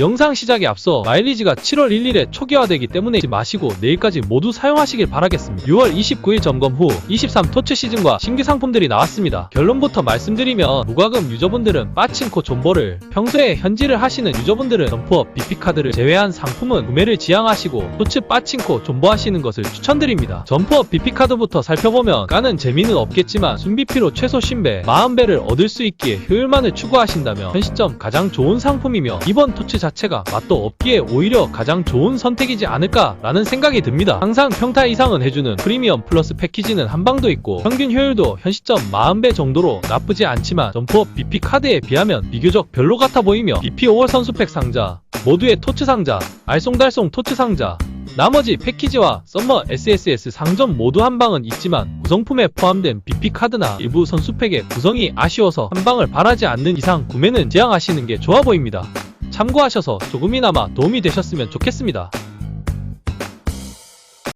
영상 시작에 앞서 마일리지가 7월 1일에 초기화되기 때문에 잊지 마시고 내일까지 모두 사용하시길 바라겠습니다. 6월 29일 점검 후 23 토츠 시즌과 신규 상품들이 나왔습니다. 결론부터 말씀드리면 무과금 유저분들은 빠친코 존버를 평소에 현질을 하시는 유저분들은 점프업 BP카드를 제외한 상품은 구매를 지양하시고 토츠 빠친코 존버하시는 것을 추천드립니다. 점프업 BP카드부터 살펴보면 까는 재미는 없겠지만 순비피로 최소 50배, 40배를 얻을 수 있기에 효율만을 추구하신다면 현 시점 가장 좋은 상품이며 이번 토츠 자체가 맛도 없기에 오히려 가장 좋은 선택이지 않을까라는 생각이 듭니다. 항상 평타 이상은 해주는 프리미엄 플러스 패키지는 한방도 있고 평균 효율도 현 시점 40배 정도로 나쁘지 않지만 점프업 BP 카드에 비하면 비교적 별로 같아 보이며 BP 5월 선수팩 상자, 모두의 토츠 상자, 알쏭달쏭 토츠 상자, 나머지 패키지와 썸머 SSS 상점 모두 한 방은 있지만 구성품에 포함된 BP 카드나 일부 선수팩의 구성이 아쉬워서 한 방을 바라지 않는 이상 구매는 지양하시는 게 좋아 보입니다. 참고하셔서 조금이나마 도움이 되셨으면 좋겠습니다.